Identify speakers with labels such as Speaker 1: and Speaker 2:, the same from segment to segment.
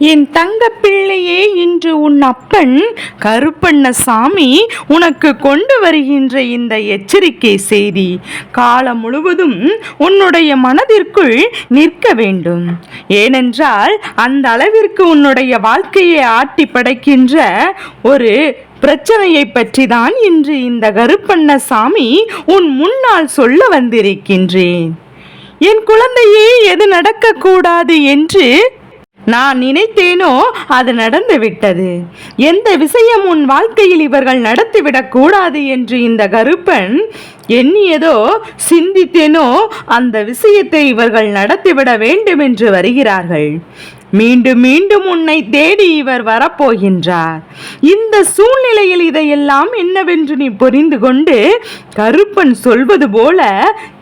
Speaker 1: என் தங்க பிள்ளையே இன்று உன் அப்பன் கருப்பண்ணசாமி உனக்கு கொண்டு வருகின்ற இந்த எச்சரிக்கை செய்தி. காலம் முழுவதும் உன்னுடைய மனதிற்குள் நிற்க வேண்டும். ஏனென்றால் அந்த அளவிற்கு உன்னுடைய வாழ்க்கையை ஆட்டி படைக்கின்ற ஒரு பிரச்சனையை பற்றி தான் இன்று இந்த கருப்பண்ணசாமி உன் முன்னால் சொல்ல வந்திருக்கின்றேன். என் குழந்தையே எது நடக்கக்கூடாது என்று நான் நினைத்தேனோ அது நடந்து விட்டது எந்த விஷயம் உன் வாழ்க்கையில் இவர்கள் நடத்திவிடக் கூடாது என்று இந்த கருப்பன் எண்ணியதோ சிந்தித்தேனோ அந்த விஷயத்தை இவர்கள் நடத்திவிட வேண்டும் என்று வருகிறார்கள். மீண்டும் மீண்டும் உன்னை தேடி இவர் வரப்போகின்றார். இந்த சூழ்நிலையில் இதையெல்லாம் என்னவென்று நீ புரிந்து கொண்டு கருப்பன் சொல்வது போல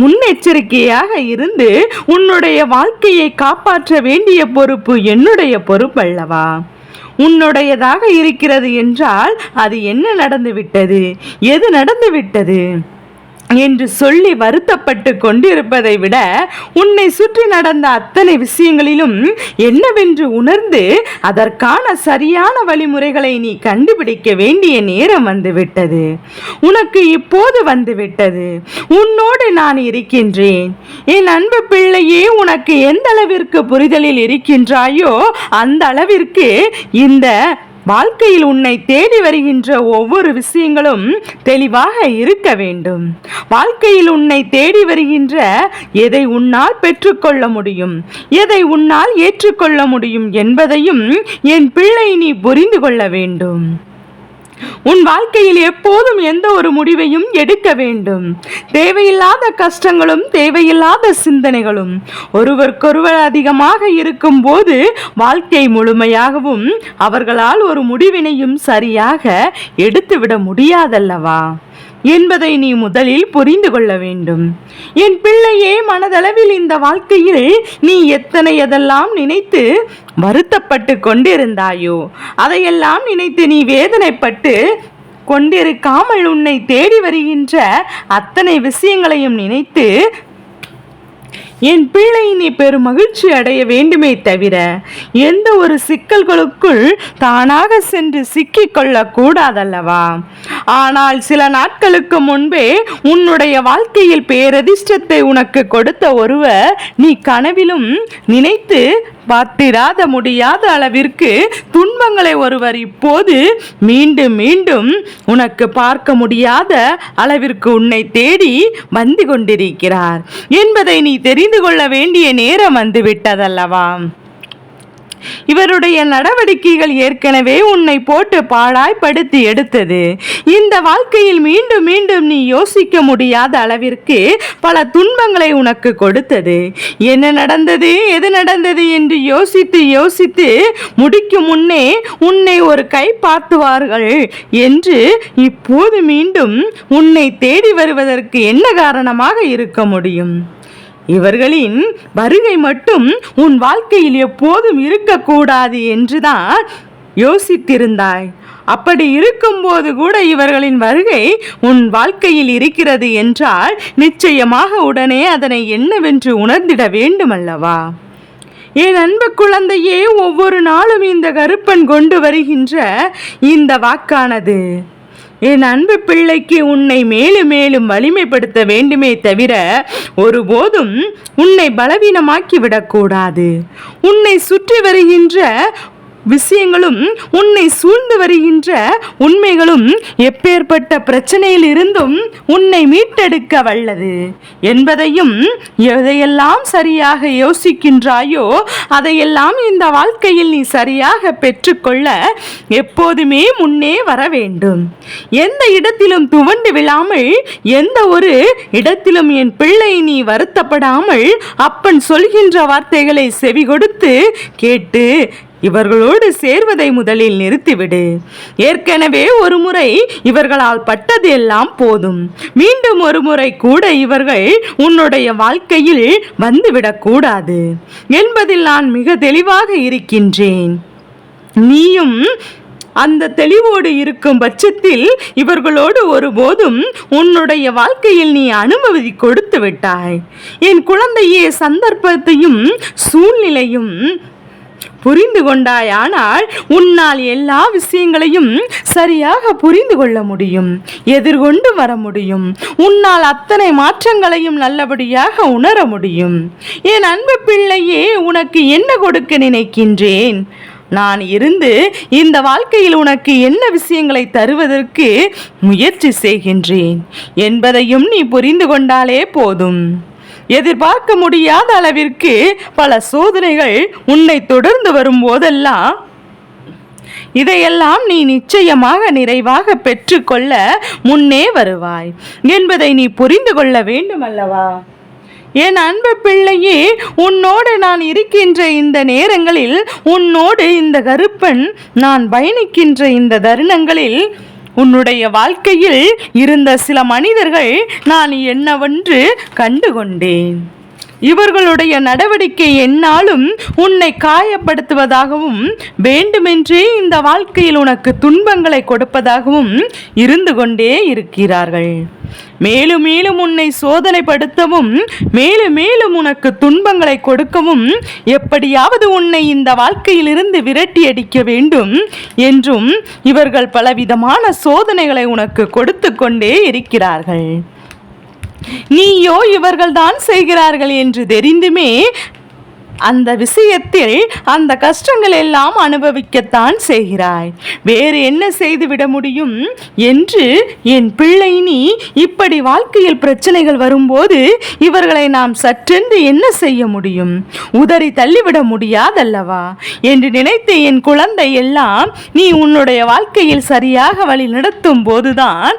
Speaker 1: முன்னெச்சரிக்கையாக இருந்து உன்னுடைய வாழ்க்கையை காப்பாற்ற வேண்டிய பொறுப்பு என்னுடைய பொறுப்பல்லவா? உன்னுடையதாக இருக்கிறது என்றால் அது என்ன நடந்துவிட்டது? எது நடந்துவிட்டது? என்று சொல்லி வருத்தப்பட்டு கொண்டிருப்பதை விட உன்னை சுற்றி நடந்த அத்தனை விஷயங்களிலும் என்னவென்று உணர்ந்து அதற்கான சரியான வழிமுறைகளை நீ கண்டுபிடிக்க வேண்டிய நேரம் வந்துவிட்டது. உனக்கு இப்போது வந்துவிட்டது. உன்னோடு நான் இருக்கின்றேன். என் அன்பு பிள்ளையே உனக்கு எந்த அளவிற்கு புரிதலில் இருக்கின்றாயோ அந்த அளவிற்கு இந்த வாழ்க்கையில் உன்னை தேடி வருகின்ற ஒவ்வொரு விஷயங்களும் தெளிவாக இருக்க வேண்டும். வாழ்க்கையில் உன்னை தேடி வருகின்ற எதை உன்னால் பெற்றுக்கொள்ள முடியும் எதை உன்னால் ஏற்றுக்கொள்ள முடியும் என்பதையும் என் பிள்ளை நீ புரிந்து கொள்ள வேண்டும். உன் வாழ்க்கையில் எப்போதும் எந்த ஒரு முடிவையும் எடுக்க வேண்டும். தேவையில்லாத கஷ்டங்களும் தேவையில்லாத சிந்தனைகளும் ஒருவருக்கொருவர் அதிகமாக இருக்கும்போது வாழ்க்கை முழுமையாகவும் அவர்களால் ஒரு முடிவினையும் சரியாக எடுத்துவிட முடியாதல்லவா? என்பதை நீ முதலில் புரிந்து கொள்ள வேண்டும். என் பிள்ளையே மனதளவில் இந்த வாழ்க்கையில் நீ எத்தனை எதெல்லாம் நினைத்து வருத்தப்பட்டு கொண்டிருந்தாயோ அதையெல்லாம் நினைத்து நீ வேதனைப்பட்டு கொண்டிருக்காமல் உன்னை தேடி வருகின்ற அத்தனை விஷயங்களையும் நினைத்து என் பிள்ளை நீ பெரும் மகிழ்ச்சி அடைய வேண்டுமே தவிர எந்த ஒரு சிக்கல்களுக்குள் தானாக சென்று சிக்கிக்கொள்ள கூடாதல்லவா? ஆனால் சில நாட்களுக்கு முன்பே உன்னுடைய வாழ்க்கையில் பேரதிர்ஷ்டத்தை உனக்கு கொடுத்த ஒருவர் நீ கனவிலும் நினைத்து பார்த்திராத முடியாத அளவிற்கு துன்பங்களை ஒருவர் இப்போது மீண்டும் மீண்டும் உனக்கு பார்க்க முடியாத அளவிற்கு உன்னை தேடி வந்து கொண்டிருக்கிறார். என்பதை நீ தெரிந்து கொள்ள வேண்டிய நேரம் வந்துவிட்டதல்லவா? இவருடைய நடவடிக்கைகள் ஏற்கனவே உன்னை போட்டு பாழாய்ப்படுத்தி எடுத்தது. இந்த வாழ்க்கையில் மீண்டும் மீண்டும் நீ யோசிக்க முடியாத அளவிற்கு பல துன்பங்களை உனக்கு கொடுத்தது. என்ன நடந்தது எது நடந்தது என்று யோசித்து யோசித்து முடிக்கும் முன்னே உன்னை ஒரு கை பார்த்துவார்கள் என்று இப்போது மீண்டும் உன்னை தேடி வருவதற்கு என்ன காரணமாக இருக்க முடியும்? இவர்களின் வருகை மட்டும் உன் வாழ்க்கையில் எப்போதும் இருக்கக்கூடாது என்றுதான் யோசித்திருந்தாய். அப்படி இருக்கும்போது கூட இவர்களின் வருகை உன் வாழ்க்கையில் இருக்கிறது என்றால் நிச்சயமாக உடனே அதனை என்னவென்று உணர்ந்திட வேண்டுமல்லவா? என் அன்பு குழந்தையே ஒவ்வொரு நாளும் இந்த கருப்பன் கொண்டு வருகின்ற இந்த வாக்கானது. என் அன்பு பிள்ளைக்கு உன்னை மேலும் மேலும் வலிமைப்படுத்த வேண்டுமே தவிர ஒருபோதும் உன்னை பலவீனமாக்கி விடக்கூடாது உன்னை சுற்றி வருகின்ற விஷயங்களும் உன்னை சூழ்ந்து வருகின்ற உண்மைகளும் எப்பேற்பட்ட பிரச்சனையில் இருந்தும் உன்னை மீட்டெடுக்க வல்லது. என்பதையும் எதையெல்லாம் சரியாக யோசிக்கின்றாயோ அதையெல்லாம் இந்த வாழ்க்கையில் நீ சரியாக பெற்றுக்கொள்ள எப்போதுமே முன்னே வர வேண்டும். எந்த இடத்திலும் துவண்டு விழாமல் எந்த ஒரு இடத்திலும் என் பிள்ளை நீ வருத்தப்படாமல் அப்பன் சொல்கின்ற வார்த்தைகளை செவி கொடுத்து கேட்டு இவர்களோடு சேர்வதை முதலில் நிறுத்திவிடு. ஏற்கனவே ஒரு முறை இவர்களால் பட்டது எல்லாம் போதும். மீண்டும் ஒரு முறை கூட இவர்கள் உன்னுடைய வாழ்க்கையில் வந்துவிடக்கூடாது என்பதில் நான் மிக தெளிவாக இருக்கின்றேன். நீயும் அந்த தெளிவோடு இருக்கும் பட்சத்தில் இவர்களோடு ஒருபோதும் உன்னுடைய வாழ்க்கையில் நீ அனுமதி கொடுத்து விட்டாய். என் குழந்தையே சந்தர்ப்பத்தையும் சூழ்நிலையும் புரிந்து கொண்டாயானால் உன்னால் எல்லா விஷயங்களையும் சரியாக புரிந்து கொள்ள முடியும் எதிர்கொண்டு வர முடியும். உன்னால் அத்தனை மாற்றங்களையும் நல்லபடியாக உணர முடியும். என் அன்பு பிள்ளையே உனக்கு என்ன கொடுக்க நினைக்கின்றேன்? நான் இருந்து இந்த வாழ்க்கையில் உனக்கு என்ன விஷயங்களை தருவதற்கு முயற்சி செய்கின்றேன். என்பதையும் நீ புரிந்து கொண்டாலே போதும். எதிர்பார்க்க முடியாத அளவிற்கு பல சோதனைகள் உன்னை தொடர்ந்து வரும் போதெல்லாம் இதையெல்லாம் நீ நிச்சயமாக நிறைவாக பெற்றுக்கொள்ள முன்னே வருவாய் என்பதை நீ புரிந்து கொள்ள வேண்டும் அல்லவா என் அன்பு பிள்ளையே உன்னோடு நான் இருக்கின்ற இந்த நேரங்களில் உன்னோடு இந்த கருப்பன் நான் பயணிக்கின்ற இந்த தருணங்களில் உன்னுடைய வாழ்க்கையில் இருந்த சில மனிதர்கள் நான் என்னவென்று கண்டுகொண்டேன். இவர்களுடைய நடவடிக்கை என்னாலும் உன்னை காயப்படுத்துவதாகவும் வேண்டுமென்றே இந்த வாழ்க்கையில் உனக்கு துன்பங்களை கொடுப்பதாகவும் இருந்து கொண்டே இருக்கிறார்கள். மேலும் மேலும் உன்னை சோதனைப்படுத்தவும் மேலும் மேலும் உனக்கு துன்பங்களை கொடுக்கவும் எப்படியாவது உன்னை இந்த வாழ்க்கையிலிருந்து விரட்டி அடிக்க வேண்டும் என்றும் இவர்கள் பலவிதமான சோதனைகளை உனக்கு கொடுத்து கொண்டே இருக்கிறார்கள். நீயோ இவர்கள்தான் செய்கிறார்கள் என்று தெரிந்துமே அந்த விஷயத்தில் அந்த கஷ்டங்கள் எல்லாம் அனுபவிக்கத்தான் செய்கிறாய். வேறு என்ன செய்துவிட முடியும் என்று என் பிள்ளை நீ இப்படி வாழ்க்கையில் பிரச்சனைகள் வரும்போது இவர்களை நாம் சற்றென்று என்ன செய்ய முடியும்? உதறி தள்ளிவிட முடியாதல்லவா? என்று நினைத்த என் குழந்தை எல்லாம் நீ உன்னுடைய வாழ்க்கையில் சரியாக வழி நடத்தும் போதுதான்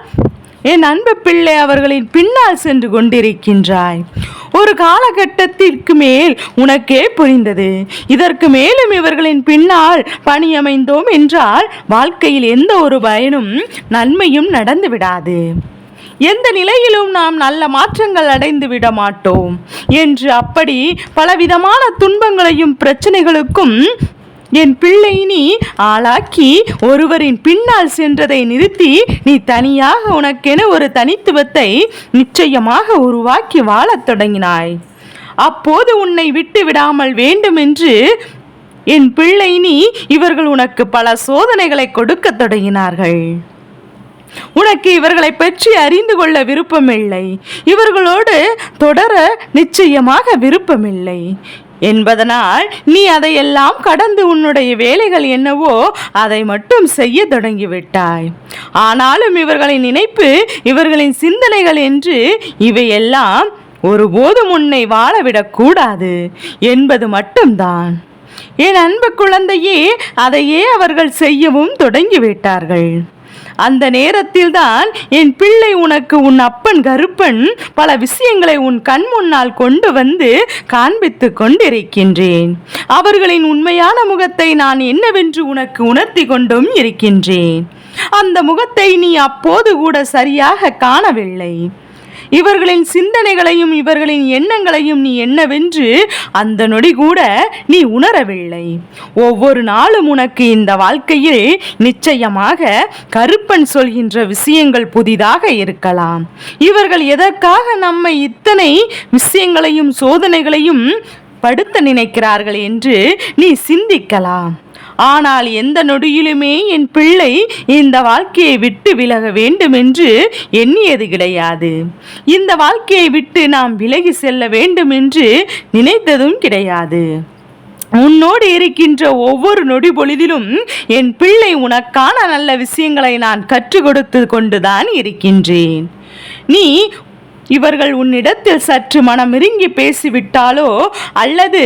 Speaker 1: என் அன்பு பிள்ளை அவர்களின் பின்னால் சென்று கொண்டிருக்கின்றாய். ஒரு காலகட்டத்திற்கு மேல் உனக்கே புரிந்தது. இதற்கு மேலும் இவர்களின் பின்னால் பணியமைந்தோம் என்றால் வாழ்க்கையில் எந்த ஒரு பயனும் நன்மையும் நடந்து விடாது எந்த நிலையிலும் நாம் நல்ல மாற்றங்கள் அடைந்து விட மாட்டோம். என்று அப்படி பலவிதமான துன்பங்களையும் பிரச்சனைகளுக்கும் என் பிள்ளை நீ ஆளாக்கி ஒருவரின் பின்னால் சென்றதை நிறுத்தி நீ தனியாக உனக்கென ஒரு தனித்துவத்தை நிச்சயமாக உருவாக்கி வாழத் தொடங்கினாய். அப்போது உன்னை விட்டு விடாமல் வேண்டுமென்று என் பிள்ளை நீ இவர்கள் உனக்கு பல சோதனைகளை கொடுக்கத் தொடங்கினார்கள். உனக்கு இவர்களை பற்றி அறிந்து கொள்ள விருப்பமில்லை. இவர்களோடு தொடர நிச்சயமாக விருப்பமில்லை. என்பதனால் நீ அதையெல்லாம் கடந்து உன்னுடைய வேலைகள் என்னவோ அதை மட்டும் செய்ய தொடங்கிவிட்டாய். ஆனாலும் இவர்களின் நினைப்பு இவர்களின் சிந்தனைகள் என்று இவையெல்லாம் ஒருபோதும் உன்னை வாழவிடக்கூடாது என்பது மட்டும்தான். என் அன்பு குழந்தையே அதையே அவர்கள் செய்யவும் தொடங்கிவிட்டார்கள். அந்த நேரத்தில்தான் என் பிள்ளை உனக்கு உன் அப்பன் கருப்பன் பல விஷயங்களை உன் கண் முன்னால் கொண்டு வந்து காண்பித்து கொண்டிருக்கின்றேன். அவர்களின் உண்மையான முகத்தை நான் என்னவென்று உனக்கு உணர்த்தி கொண்டும் இருக்கின்றேன். அந்த முகத்தை நீ அப்போது கூட சரியாக காணவில்லை. இவர்களின் சிந்தனைகளையும் இவர்களின் எண்ணங்களையும் நீ என்னவென்று அந்த நொடி கூட நீ உணரவில்லை. ஒவ்வொரு நாளும் உனக்கு இந்த வாழ்க்கையில் நிச்சயமாக கருப்பன் சொல்கின்ற விஷயங்கள் புதிதாக இருக்கலாம். இவர்கள் எதற்காக நம்மை இத்தனை விஷயங்களையும் சோதனைகளையும் படுத்த நினைக்கிறார்கள் என்று நீ சிந்திக்கலாம். ஆனால் எந்த நொடியிலுமே என் பிள்ளை இந்த வாழ்க்கையை விட்டு விலக வேண்டும் என்று எண்ணியது கிடையாது. இந்த வாழ்க்கையை விட்டு நாம் விலகி செல்ல வேண்டும் என்று நினைத்ததும் கிடையாது. உன்னோடு இருக்கின்ற ஒவ்வொரு நொடி பொழுதிலும் என் பிள்ளை உனக்கான நல்ல விஷயங்களை நான் கற்றுக் கொடுத்து கொண்டுதான் இருக்கின்றேன். நீ இவர்கள் உன்னிடத்தில் சற்று மனமிருங்கி பேசிவிட்டாலோ அல்லது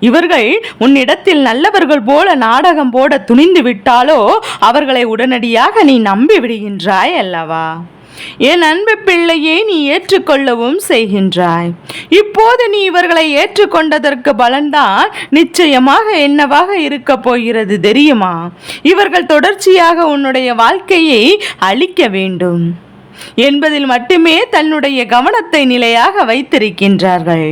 Speaker 1: இவர்கள் உன்னிடத்தில் நல்லவர்கள் போல நாடகம் போட துணிந்து விட்டாலோ அவர்களை உடனடியாக நீ நம்பி விடுகின்றாய் அல்லவா? என் அன்பு பிள்ளையை நீ ஏற்றுக்கொள்ளவும் செய்கின்றாய். இப்போது நீ இவர்களை ஏற்றுக்கொண்டதற்கு பலன்தான் நிச்சயமாக என்னவாக இருக்க போகிறது தெரியுமா? இவர்கள் தொடர்ச்சியாக உன்னுடைய வாழ்க்கையை அழிக்க வேண்டும் என்பதில் மட்டுமே தன்னுடைய கவனத்தை நிலையாக வைத்திருக்கின்றார்கள்.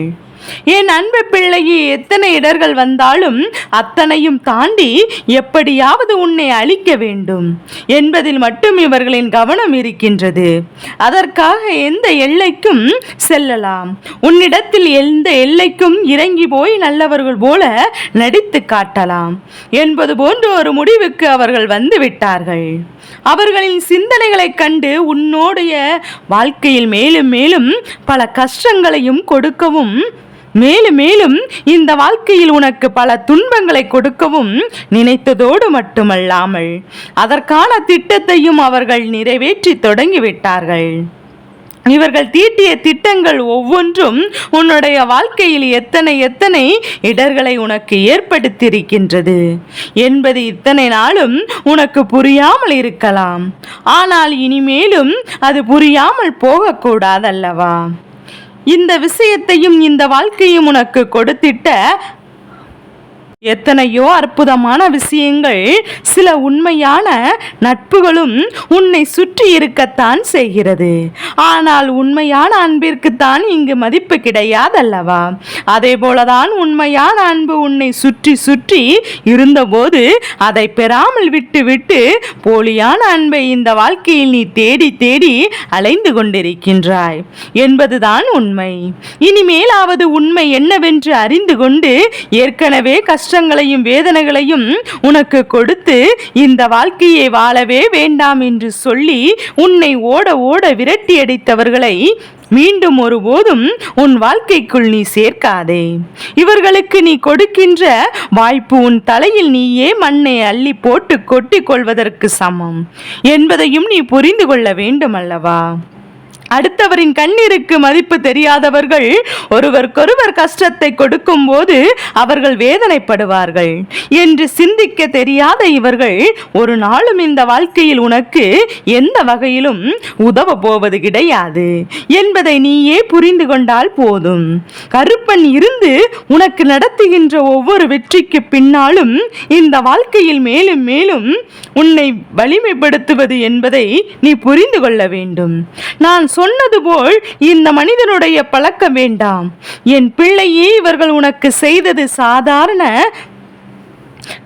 Speaker 1: என் அன்பு பிள்ளையே எத்தனை இடர்கள் வந்தாலும் அத்தனையும் தாண்டி எப்படியாவது உன்னை அழிக்க வேண்டும் என்பதில் மட்டும் இவர்களின் கவனம் இருக்கின்றது. அதற்காக எந்த எல்லைக்கும் செல்லலாம். உன்னிடத்தில் எந்த எல்லைக்கும் இறங்கி போய் நல்லவர்கள் போல நடித்து காட்டலாம் என்பது போன்ற ஒரு முடிவுக்கு அவர்கள் வந்து விட்டார்கள். அவர்களின் சிந்தனைகளைக் கண்டு உன்னோடைய வாழ்க்கையில் மேலும் மேலும் பல கஷ்டங்களையும் கொடுக்கவும் மேலும் மேலும் இந்த வாழ்க்கையில் உனக்கு பல துன்பங்களை கொடுக்கவும் நினைத்ததோடு மட்டுமல்லாமல் அதற்கான திட்டத்தையும் அவர்கள் நிறைவேற்றி தொடங்கிவிட்டார்கள். இவர்கள் தீட்டிய திட்டங்கள் ஒவ்வொன்றும் உன்னுடைய வாழ்க்கையில் எத்தனை எத்தனை இடர்களை உனக்கு ஏற்படுத்தியிருக்கின்றது. என்பது இத்தனை நாளும் உனக்கு புரியாமல் இருக்கலாம். ஆனால் இனிமேலும் அது புரியாமல் போகக்கூடாதல்லவா? இந்த விஷயத்தையும் இந்த வாழ்க்கையும் உனக்கு கொடுத்திட்ட எத்தனையோ அற்புதமான விஷயங்கள் சில உண்மையான நட்புகளும் உன்னை சுற்றி இருக்கத்தான் செய்கிறது. ஆனால் உண்மையான அன்பிற்குத்தான் இங்கு மதிப்பு கிடையாதல்லவா? அதே போலதான் உண்மையான அன்பு உன்னை சுற்றி சுற்றி இருந்தபோது அதை பெறாமல் விட்டு விட்டு போலியான அன்பை இந்த வாழ்க்கையில் நீ தேடி தேடி அலைந்து கொண்டிருக்கின்றாய். என்பதுதான் உண்மை. இனிமேலாவது உண்மை என்னவென்று அறிந்து கொண்டு ஏற்கனவே கஷ்டங்களையும் வேதனைகளையும் உனக்கு கொடுத்து இந்த வாழ்க்கையை வாழவே வேண்டாம் என்று சொல்லி உன்னை ஓட ஓட விரட்டிய அடித்தவர்களை மீண்டும் ஒருபோதும் உன் வாழ்க்கைக்குள் நீ சேர்க்காதே. இவர்களுக்கு நீ கொடுக்கின்ற வாய்ப்பு உன் தலையில் நீயே மண்ணை அள்ளி போட்டு கொட்டி கொள்வதற்கு சமம். என்பதையும் நீ புரிந்து கொள்ள வேண்டும் அல்லவா? அடுத்தவரின் கண்ணீருக்கு மதிப்பு தெரியாதவர்கள் ஒருவருக்கொருவர் கஷ்டத்தை கொடுக்கும் போது அவர்கள் வேதனைப்படுவார்கள். என்று சிந்திக்க தெரியாத இவர்கள் ஒரு நாளும் இந்த வாழ்க்கையில் உனக்கு எந்த வகையிலும் உதவ போவது கிடையாது என்பதை நீயே புரிந்து கொண்டால் போதும். கருப்பன் இருந்து உனக்கு நடத்துகின்ற ஒவ்வொரு வெற்றிக்கு பின்னாலும் இந்த வாழ்க்கையில் மேலும் மேலும் உன்னை வலிமைப்படுத்துவது என்பதை நீ புரிந்து கொள்ள வேண்டும். நான் சொன்னது போல் இந்த மனிதனுடைய பழக்கம் வேண்டாம். என் பிள்ளையே இவர்கள் உனக்கு செய்தது சாதாரண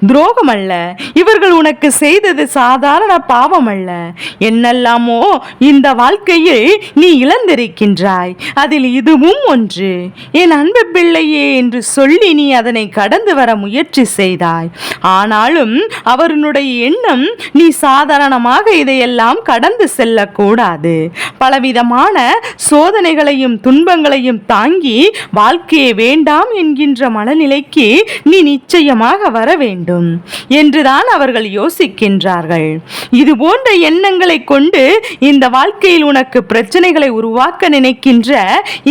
Speaker 1: துரோகம் அல்ல இவர்கள் உனக்கு செய்தது சாதாரண பாவம் அல்ல என்னெல்லாமோ இந்த வாழ்க்கையில் நீ இழந்திருக்கின்றாய். அதில் இதுவும் ஒன்று. என் அன்பு பிள்ளையே என்று சொல்லி நீ அதனை கடந்து வர முயற்சி செய்தாய். ஆனாலும் அவருடைய எண்ணம் நீ சாதாரணமாக இதையெல்லாம் கடந்து செல்லக்கூடாது. பலவிதமான சோதனைகளையும் துன்பங்களையும் தாங்கி வாழ்க்கையை வேண்டாம் என்கின்ற மனநிலைக்கு நீ நிச்சயமாக வர வேண்டும் என்றுதான் அவர்கள் யோசிக்கின்றார்கள். இது போன்ற எண்ணங்களை கொண்டு இந்த வாழ்க்கையில் உனக்கு பிரச்சனைகளை உருவாக்க நினைக்கின்ற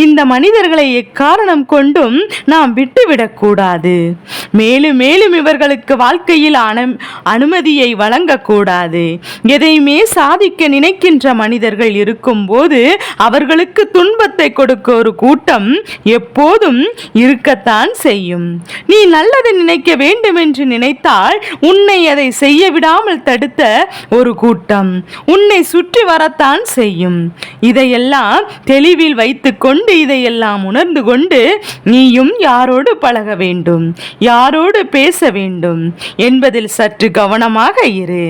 Speaker 1: இந்த மனிதர்களை எக்காரணம் கொண்டும் நாம் விட்டுவிடக்கூடாது மேலும் மேலும் இவர்களுக்கு வாழ்க்கையில் அனு அனுமதியை வழங்கக்கூடாது எதையுமே சாதிக்க நினைக்கின்ற மனிதர்கள் இருக்கும்போது அவர்களுக்கு துன்பத்தை கொடுக்க ஒரு கூட்டம் எப்போதும் இருக்கத்தான் செய்யும். நீ நல்லது நினைக்க வேண்டும் என்று நினைத்தால் உன்னை அதை செய்ய விடாமல் தடுத்த ஒரு கூட்டம் உன்னை சுற்றி வரத்தான் செய்யும். இதையெல்லாம் தெளிவில் வைத்துக்கொண்டு இதையெல்லாம் உணர்ந்து கொண்டு நீயும் யாரோடு பழக வேண்டும் யாரோடு பேச வேண்டும் என்பதில் சற்று கவனமாக இரு.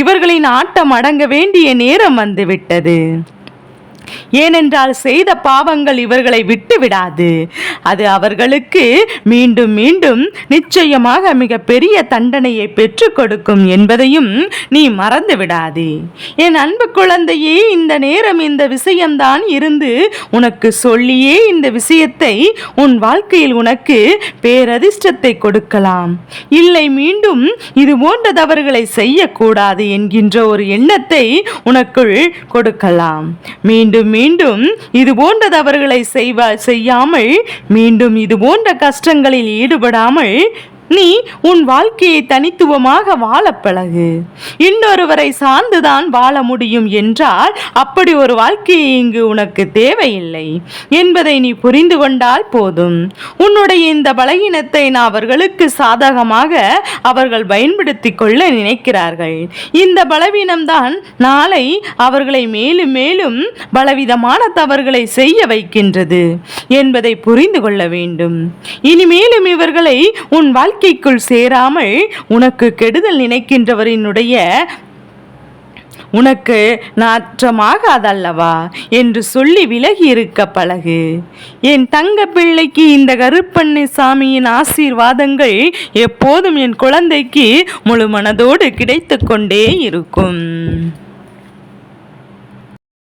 Speaker 1: இவர்களின் ஆட்டம் அடங்க வேண்டிய நேரம் வந்துவிட்டது ஏனென்றால் செய்த பாவங்கள் இவர்களை விட்டு விடாது அது அவர்களுக்கு மீண்டும் மீண்டும் நிச்சயமாக மிக பெரிய தண்டனையை பெற்றுக் கொடுக்கும் என்பதையும் நீ மறந்து விடாதே. என் அன்பு குழந்தையே இந்த நேரம் இந்த விஷயம்தான் இருந்து உனக்கு சொல்லியே இந்த விஷயத்தை உன் வாழ்க்கையில் உனக்கு பேரதிர்ஷ்டத்தை கொடுக்கலாம். இல்லை மீண்டும் இது போன்ற தவறுகளை செய்யக்கூடாது என்கின்ற ஒரு எண்ணத்தை உனக்குள் கொடுக்கலாம். மீண்டும் மீண்டும் இது போன்ற தவறுகளை செய்வ செய்யாமல் மீண்டும் இது போன்ற கஷ்டங்களில் ஈடுபடாமல் நீ உன் வாழ்க்கையை தனித்துவமாக வாழ பழகு. இன்னொருவரை சார்ந்துதான் வாழ முடியும் என்றால் அப்படி ஒரு வாழ்க்கையை இங்கு உனக்கு தேவையில்லை என்பதை நீ புரிந்து கொண்டால் போதும். உன்னுடைய இந்த பலகீனத்தை நான் அவர்களுக்கு சாதகமாக அவர்கள் பயன்படுத்தி கொள்ள நினைக்கிறார்கள். இந்த பலவீனம்தான் நாளை அவர்களை மேலும் மேலும் பலவிதமான தவறுகளை செய்ய வைக்கின்றது. என்பதை புரிந்து கொள்ள வேண்டும். இனிமேலும் இவர்களை உன் வாழ்க்கைக்குள் சேராமல் உனக்கு கெடுதல் நினைக்கின்றவரினுடைய உனக்கு நாற்றமாகாதல்லவா என்று சொல்லி விலகி இருக்க பழகு. என் தங்க பிள்ளைக்கு இந்த கருப்பண்ணை சாமியின் ஆசீர்வாதங்கள் எப்போதும் என் குழந்தைக்கு முழு மனதோடு கிடைத்து கொண்டே இருக்கும்.